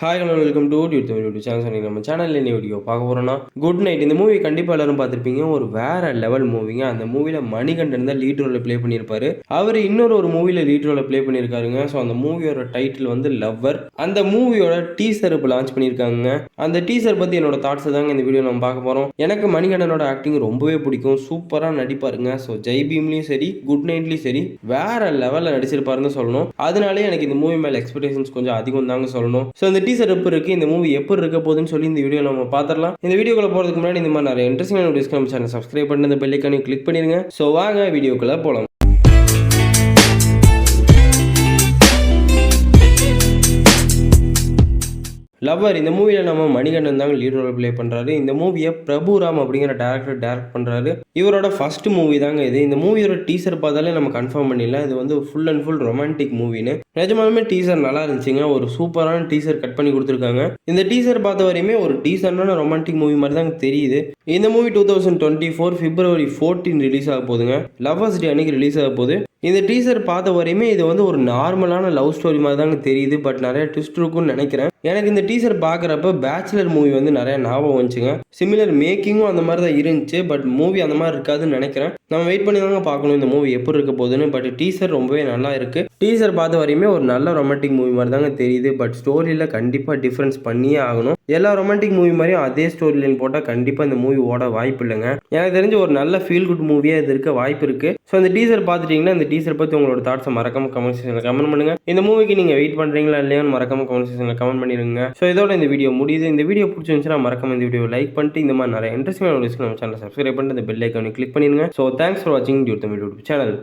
Hi hello welcome to YouTube Tamil YouTube channel சொன்னீங்க நம்ம சேனலில் என்ன வீடியோ பார்க்க போகிறோன்னா குட் நைட் இந்த மூவி கண்டிப்பாக எல்லாரும் பார்த்துருப்பீங்க. ஒரு வேற லெவல் மூவிங்க அந்த மூவியில் மணிகண்டன் தான் லீட் ரோலில் ப்ளே பண்ணியிருப்பாரு. அவர் இன்னொரு ஒரு மூவியில் லீட் ரோலில் ப்ளே பண்ணியிருக்காருங்க. ஸோ அந்த மூவியோட டைட்டில் வந்து லவ்வர் அந்த மூவியோட டீசர் இப்போ லான்ச் பண்ணியிருக்காங்க. அந்த டீசர் பற்றி என்னோட தாட்ஸை தாங்க இந்த வீடியோ நம்ம பார்க்க போகிறோம் எனக்கு மணிகண்டனோட ஆக்டிங் ரொம்பவே பிடிக்கும். சூப்பராக நடிப்பாருங்க. ஸோ ஜெய் பீம்லேயும் சரி குட் நைட்லேயும் சரி வேற லெவலில் நடிச்சிருப்பாருன்னு சொல்லணும். அதனாலே எனக்கு இந்த மூவி மேலே எக்ஸ்பெக்டேஷன்ஸ் கொஞ்சம் அதிகம் தாங்க சொல்லணும். ஸோ இந்த டீசர் எப்போ இருக்கு இந்த மூவி எப்போ இருக்க போகுதுன்னு சொல்லி இந்த வீடியோ நம்ம பார்த்துடலாம். இந்த வீடியோக்குள்ள போகிறதுக்கு முன்னாடி இந்த மாதிரி நிறைய இன்ட்ரெஸ்டிங்கான வீடியோஸ் சேனல் சப்ஸ்கிரைப் பண்ணி இந்த பெல்லைக்கானையும் கிளிக் பண்ணிடுங்க ஸோ வாங்க வீடியோக்குள்ள போகலாம் லவ்வர் இந்த மூவியில் நம்ம மணிகண்டன் தாங்க லீட் ரோல் ப்ளே பண்ணுறாரு இந்த மூவியை பிரபுராம் அப்படிங்கிற டேரக்டர் டேரக்ட் பண்ணுறாரு இவரோட ஃபர்ஸ்ட் மூவி தாங்க இது. இந்த மூவியோட டீசர் பார்த்தாலே நம்ம கன்ஃபார்ம் பண்ணிடலாம். இது வந்து ஃபுல் அண்ட் ஃபுல் ரொமான்டிக் மூவின்னு நிஜமாலுமே டீசர் நல்லா இருந்துச்சுங்க. ஒரு சூப்பரான டீசர் கட் பண்ணி கொடுத்துருக்காங்க. இந்த டீசர் பார்த்த வரையுமே ஒரு டீசர்னான ரொமான்டிக் மூவி மாதிரி தாங்க தெரியுது. இந்த movie two thousand twenty four February fourteen release ஆக போகுதுங்க. லவ்வர்ஸ் டே அன்னைக்கு ரிலீஸ் ஆக போகுது. இந்த டீசர் பார்த்த வரையுமே இது வந்து ஒரு நார்மலான லவ் ஸ்டோரி மாதிரி தாங்க தெரியுது பட் நிறைய ட்விஸ்ட் இருக்கும்னு நினைக்கிறேன். எனக்கு இந்த டீசர் பார்க்குறப்ப பேச்சுலர் மூவி வந்து நிறைய ஞாபகம் வந்துச்சுங்க. சிமிலர் மேக்கிங்கும் அந்த மாதிரி தான் இருந்துச்சு பட் மூவி அந்த மாதிரி இருக்காதுன்னு நினைக்கிறேன். நம்ம வெயிட் பண்ணி தாங்க பார்க்கணும் இந்த மூவி எப்படி இருக்க போகுதுன்னு பட் டீசர் ரொம்பவே நல்லா இருக்கு. டீசர் பார்த்த வரையுமே ஒரு நல்ல ரொமான்டிக் மூவி மாதிரி தாங்க தெரியுது பட் ஸ்டோரியில் கண்டிப்பாக டிஃப்ரென்ஸ் பண்ணியே ஆகணும். எல்லா ரொமான்டிக் மூவி மாதிரியும் அதே ஸ்டோரி லைன் போட்டால் கண்டிப்பாக இந்த மூவி ஓட வாய்ப்பு இல்லைங்க. எனக்கு தெரிஞ்சு ஒரு நல்ல ஃபீல் குட் மூவியாக இது இருக்க வாய்ப்பு இருக்குது ஸோ இந்த டீசர் பார்த்துட்டீங்கன்னா இந்த டீசர் பற்றி உங்களோட தாட்ஸை மறக்காம கமெண்ட் செக்ஷனில் கமெண்ட் பண்ணுங்க. இந்த மூவிக்கு நீங்கள் வெயிட் பண்ணுறீங்களா இல்லையான்னு மறக்காம கமெண்ட் செக்ஷனில் கமெண்ட் பண்ணிடுங்க. ஸோ இதோட இந்த வீடியோ முடியுது. இந்த வீடியோ பிடிச்சிருந்துச்சுன்னா மறக்காம இந்த வீடியோ லைக் பண்ணிட்டு இந்த மாதிரி நிறைய இன்ட்ரெஸ்டிங்கான வீடியோஸ்க்கு நம்ம சேனல் சப்ஸ்கிரைப் பண்ணிட்டு இந்த பெல் ஐக்கானை கிளிக் பண்ணிடுங்க. ஸோ தேங்க்ஸ் ஃபார் வாட்சிங் டியூ தமிழ் யூடியூப் சேனல்